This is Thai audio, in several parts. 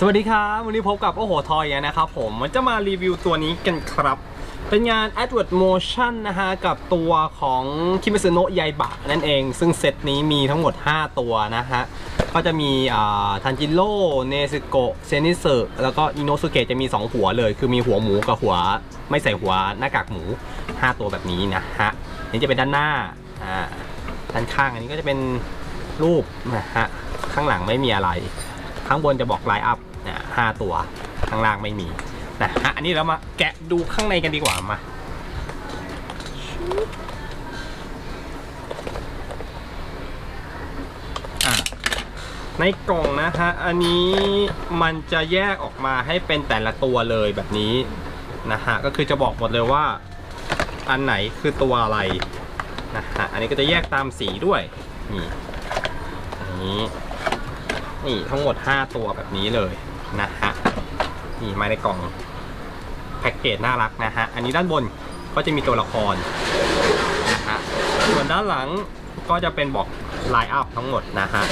สวัสดีครับ วันนี้พบกับโอ้โหทอยนะครับผมมันจะมารีวิวตัวนี้กันครับ เป็นงาน Edward Motion นะฮะ กับตัวของคิมิ s โนะยายบะนั่นเอง ซึ่งเซตนี้มีทั้งหมด 5 ตัวนะฮะ ก็จะมีทันจิโร่เนซึโกะเซนิสึแล้วก็อิโนสุเกะจะมี 2 หัวเลย คือมีหัวหมูกับหัวไม่ใส่หัวหน้ากากหมู 5 ตัวแบบนี้นะฮะนี่จะเป็นด้านหน้าอ่าด้านข้างอันนี้ก็จะเป็นรูปนะฮะข้างหลังไม่มีอะไร ข้างบนจะบอกไลน์อัพนะห้าตัว ข้างล่างไม่มีนะฮะอันนี้เรามาแกะดูข้างในกันดีกว่ามาในกล่องนะฮะ อันนี้มันจะแยกออกมาให้เป็นแต่ละตัวเลยแบบนี้นะฮะ ก็คือจะบอกหมดเลยว่า อันไหนคือตัวอะไรนะฮะ อันนี้ก็จะแยกตามสีด้วย นี่ อันนี้ นี่ทั้งหมด 5 ตัวแบบนี้เลยนะฮะนี่มาในกล่องแพ็กเกจน่ารักนะฮะ อันนี้ด้านบนก็จะมีตัวละครนะฮะส่วนด้านหลังก็จะเป็นบอกไลน์อัพทั้งหมดนะฮะ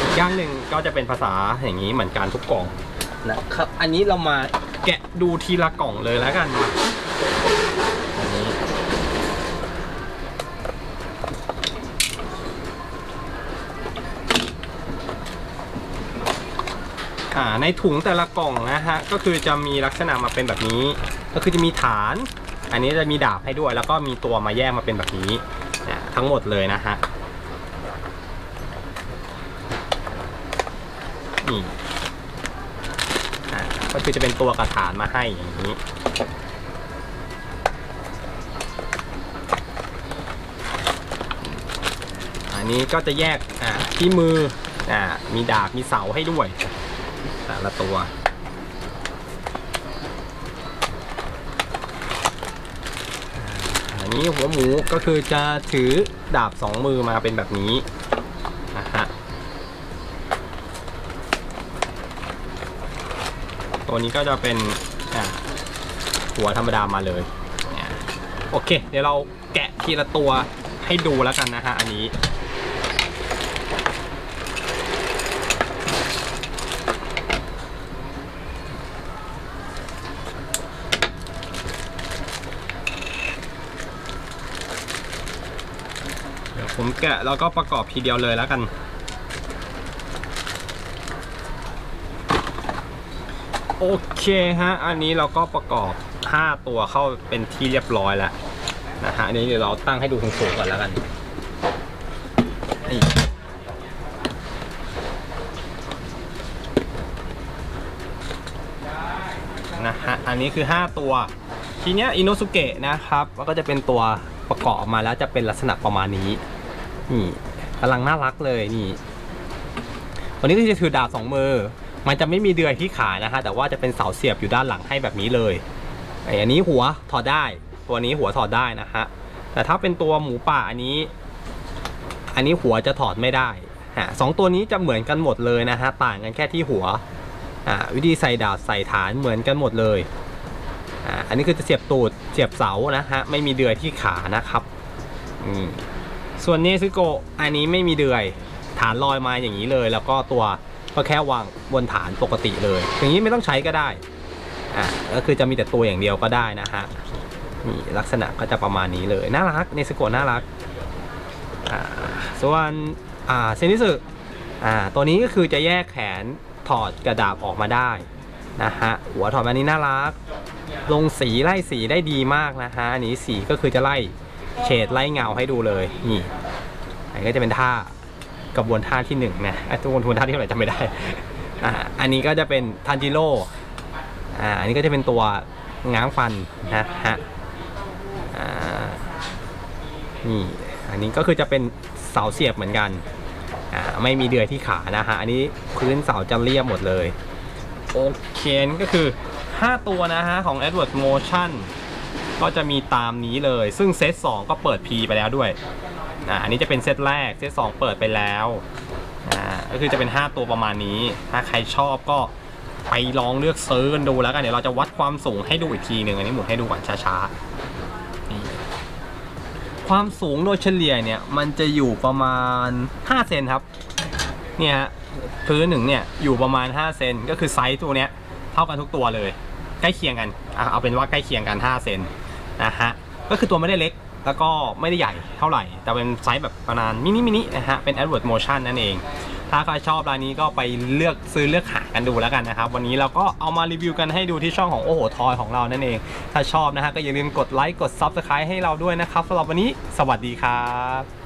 อีกอย่างหนึ่งก็จะเป็นภาษาอย่างนี้เหมือนกันทุกกล่องนะครับ อันนี้เรามาแกะดูทีละกล่องเลยแล้วกันนนี้ อ่าในถุงแต่ละกล่องนะฮะก็คือจะมีลักษณะมาเป็นแบบนี้ ก็คือจะมีฐาน อันนี้จะมีดาบให้ด้วย แล้วก็มีตัวมาแยกมาเป็นแบบนี้ทั้งหมดเลยนะฮะนี่ก็คือจะเป็นตัวกระฐานมาให้อย่างนี้อันนี้ก็จะแยกที่มืออมีดาบมีเสาให้ด้วย แต่ละตัว อันนี้หัวหมูก็คือจะถือดาบสองมือมาเป็นแบบนี้นะฮะตัวนี้ก็จะเป็นหัวธรรมดามาเลย โอเค เดี๋ยวเราแกะทีละตัวให้ดูแล้วกันนะฮะอันนี้ ผมแกะแล้วก็ประกอบทีเดียวเลยแล้วกัน โอเคฮะ อันนี้เราก็ประกอบ 5 ตัวเข้าเป็นที่เรียบร้อยแล้วนะฮะอันนี้เดี๋ยวเราตั้งให้ดูสูงๆก่อนแล้วกันนี่นะฮะ อันนี้คือ 5 ตัว ทีเนี้ยอินโนสุเกะนะครับ ก็จะเป็นตัวประกอบมาแล้วจะเป็นลักษณะประมาณนี้ นี่กำลังน่ารักเลยนี่วันนี้ก็จะถือดาบสองมือ มันจะไม่มีเดือยที่ขานะฮะแต่ว่าจะเป็นเสาเสียบอยู่ด้านหลังให้แบบนี้เลยไออันนี้หัวถอดได้ ตัวนี้หัวถอดได้นะฮะแต่ถ้าเป็นตัวหมูป่าอันนี้ อันนี้หัวจะถอดไม่ได้ฮะสองตัวนี้จะเหมือนกันหมดเลยนะฮะต่างกันแค่ที่หัวอ่าวิธีใส่ดาบใส่ฐานเหมือนกันหมดเลยอ่าอันนี้คือจะเสียบตูดเสียบเสานะฮะไม่มีเดือยที่ขานะครับอืม ส่วนเนซึโกะอันนี้ไม่มีเดือย ฐานลอยมาอย่างนี้เลย แล้วก็ตัวก็แค่วางบนฐานปกติเลย อย่างนี้ไม่ต้องใช้ก็ได้อ่าก็คือจะมีแต่ตัวอย่างเดียวก็ได้นะฮะนี่ลักษณะก็จะประมาณนี้เลย น่ารักเนซึโกะน่ารักอ่าส่วนอ่าเซนิสึอ่าตัวนี้ก็คือจะแยกแขนถอดกระดาบออกมาได้นะฮะหัวถอดมานี้น่ารัก ลงสีไล่สีได้ดีมากนะฮะอันนี้สีก็คือจะไล่ เฉดไล่เงาให้ดูเลย นี่อันนี้ก็จะเป็นท่ากระบวนท่าที่หนึ่งนะไอ้ตัวกระบวนท่าที่เท่าไหร่จำไม่ได้ อ่า อันนี้ก็จะเป็นทันจิโร่อ่า อันนี้ก็จะเป็นตัวง้างฟันนะฮะ อ่า นี่ อันนี้ก็คือจะเป็นเสาเสียบเหมือนกัน อ่า ไม่มีเดือยที่ขานะฮะ อันนี้พื้นเสาจะเรียบหมดเลย โอเคก็คือ 5 ตัวนะฮะ ของ Edward Motion ก็จะมีตามนี้เลย ซึ่งเซต2ก็เปิด P ไปแล้วด้วยอ่าอันนี้จะเป็นเซตแรก เซต2เปิดไปแล้วอ่าก็คือจะเป็น 5 ตัวประมาณนี้ ถ้าใครชอบก็ไปลองเลือกซื้อกันดูแล้วกัน เดี๋ยวเราจะวัดความสูงให้ดูอีกทีหนึ่งอันนี้หมุนให้ดูก่อนช้าๆ ความสูงโดยเฉลี่ยเนี่ยมันจะอยู่ประมาณ 5 เซนครับ เนี่ยฮะพื้นหนึ่งเนี่ยอยู่ประมาณ 5 เซนก็คือไซส์ตัวเนี้ยเท่ากันทุกตัวเลย ใกล้เคียงกัน เอาเป็นว่าใกล้เคียงกัน 5 เซน นะฮะก็คือตัวไม่ได้เล็กแล้วก็ไม่ได้ใหญ่เท่าไหร่ แต่เป็นไซส์แบบประมาณมินิมินินะฮะเป็น Adword Motion นั่นเอง ถ้าใครชอบร้านนี้ก็ไปเลือกซื้อเลือกหากันดูแล้วกันนะครับ วันนี้เราก็เอามารีวิวกันให้ดูที่ช่องของโอโหทอยของเรานั่นเอง ถ้าชอบนะฮะก็อย่าลืมกดไลค์กด Subscribe ให้เราด้วยนะครับสำหรับวันนี้ สวัสดีครับ